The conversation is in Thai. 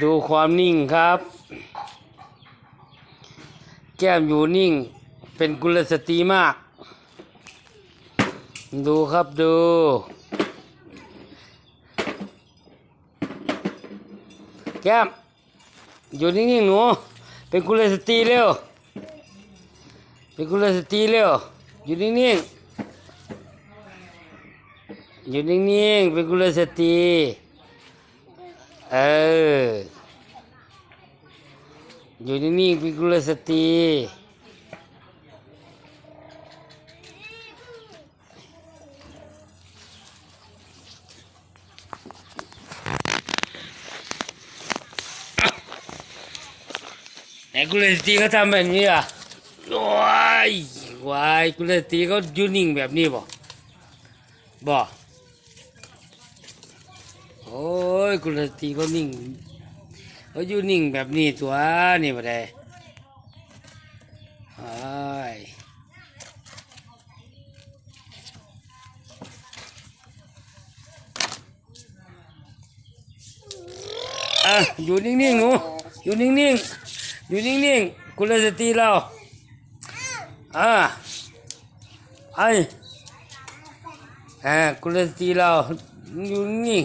ดูความนิ่งครับ แก้มอยู่นิ่ง เป็นกุลสตรีมาก ดูครับดู แก้ม อยู่นิ่งๆหนู เป็นกุลสตรีเร็ว เป็นกุลสตรีเร็ว อยู่นิ่งๆอยู่นิ่งๆ เป็นกุลสตรี เออ อยู่นิ่งๆเป็นกุลสตรีไหนกุลสตรีเขาทำแบบนี้อะว้ายวายกุลสตรีเขาอยู่นิ่งแบบนี้บ่บ่โอ้ยกุลสตรีเขานิ่ง เขาอยู่นิ่งแบบนี้ตัวนี่บ่ได้ไอ้ายอะอยู่นิ่งๆหนูอยู่นิ่งๆอยู่นิ่งๆกุลสตรีเราอ่าไอ้อ่ากุลสตรีเราอยู่นิ่ง